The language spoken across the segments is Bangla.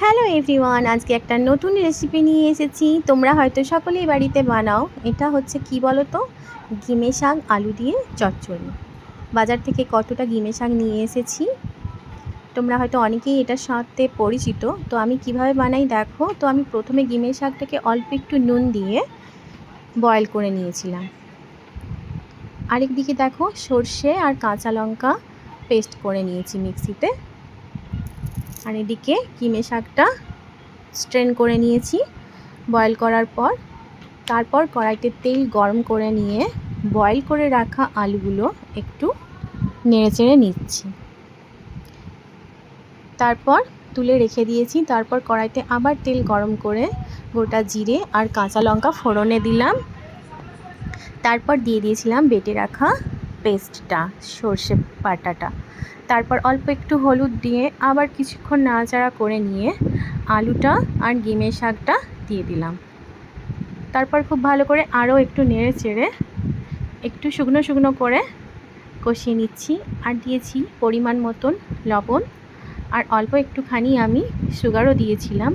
হ্যালো এভরিওয়ান আজকে একটা নতুন রেসিপি নিয়ে এসেছি। তোমরা হয়তো সকলেই বাড়িতে বানাও। এটা হচ্ছে কি বলো তো গিমে শাক, আলু দিয়ে চচ্চড়ি। বাজার থেকে কতটা গিমে শাক নিয়ে এসেছি? তোমরা হয়তো অনেকেই এটার সাথে পরিচিত। তো আমি কীভাবে বানাই দেখো? তো আমি প্রথমে গিমে শাকটাকে অল্প একটু নুন দিয়ে বয়েল করে নিয়েছিলাম। আরেক দিকে দেখো সর্ষে আর কাঁচা লঙ্কা পেস্ট করে নিয়েছি মিক্সিতে আর এদিকে কিমে শাকটা স্ট্রেন করে নিয়েছি বয়েল করার পর। তারপর কড়াইতে তেল গরম করে নিয়ে বয়েল করে রাখা আলুগুলো একটু নেড়েচেড়ে নিচ্ছি। তারপর তুলে রেখে দিয়েছি। তারপর কড়াইতে আবার তেল গরম করে গোটা জিরে আর কাঁচা লঙ্কা ফোড়নে দিলাম। তারপর দিয়ে দিয়েছিলাম বেটে রাখা পেস্টটা, সর্ষে বাটাটা। তারপর অল্প একটু হলুদ দিয়ে আবার কিছুক্ষণ নাড়াচাড়া করে নিয়ে আলুটা আর গিমের শাকটা দিয়ে দিলাম। তারপর খুব ভালো করে আরও একটু নেড়ে চেড়ে একটু শুকনো শুকনো করে কষিয়ে নিচ্ছি আর দিয়েছি পরিমাণ মতন লবণ। আর অল্প একটুখানি আমি সুগারও দিয়েছিলাম।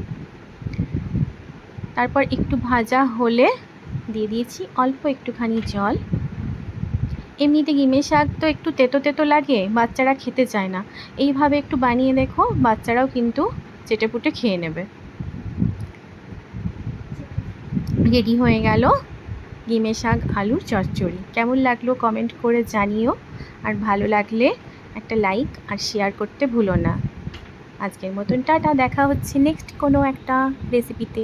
তারপর একটু ভাজা হলে দিয়ে দিয়েছি অল্প একটুখানি জল। এমনিতে গিমে শাক তো একটু তেতো তেতো লাগে, বাচ্চারা খেতে চায় না। এইভাবে একটু বানিয়ে দেখো, বাচ্চারাও কিন্তু চেটেপুটে খেয়ে নেবে। রেডি হয়ে গেল গিমে শাক আলুর চচ্চড়ি। কেমন লাগল কমেন্ট করে জানিও। আর ভালো লাগলে একটা লাইক আর শেয়ার করতে ভুলো না। আজকের মতন টাটা, দেখা হচ্ছে নেক্সট কোনো একটা রেসিপিতে